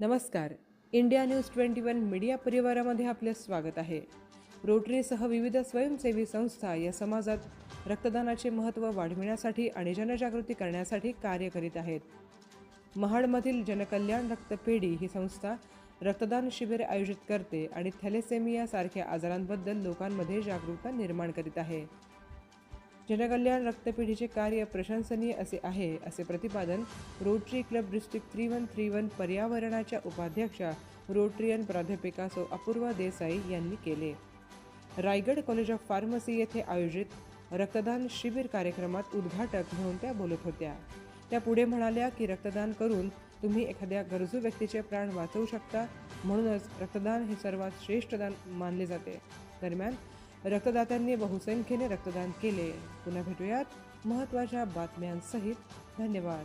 नमस्कार. India news twenty one media परिवारामध्ये आपले स्वागत आहे. रोटरीसह विविध स्वयंसेवी संस्था या समाजात रक्तदानाचे महत्त्व वाढविण्यासाठी आणि जनजागृती करण्यासाठी कार्य करीत आहेत. महाडमधील जनकल्याण रक्तपेढी ही संस्था रक्तदान शिबिर आयोजित करते आणि थॅलेसेमियासारख्या आजारांबद्दल लोकांमध्ये जागरूकता निर्माण करीत आहे. जनकल्याण रक्तपेढीचे कार्य प्रशंसनीय असे आहे असे प्रतिपादन Rotary club district three one three one पर्यावरणाच्या उपाध्यक्षा रोटरियन प्राध्यापिका सौ अपूर्वा देसाई यांनी केले. रायगड कॉलेज ऑफ फार्मसी येथे आयोजित रक्तदान शिबिर कार्यक्रमात उद्घाटक म्हणून त्या बोलत होत्या. त्या पुढे म्हणाल्या की रक्तदान करून तुम्ही एखाद्या गरजू व्यक्तीचे प्राण वाचवू शकता म्हणूनच रक्तदान हे सर्वात श्रेष्ठ दान मानले जाते. दरम्यान रक्तदात्यांनी बहुसंख्येने रक्तदान केले. पुन्हा भेटूयात महत्त्वाच्या बातम्यांसहित. धन्यवाद.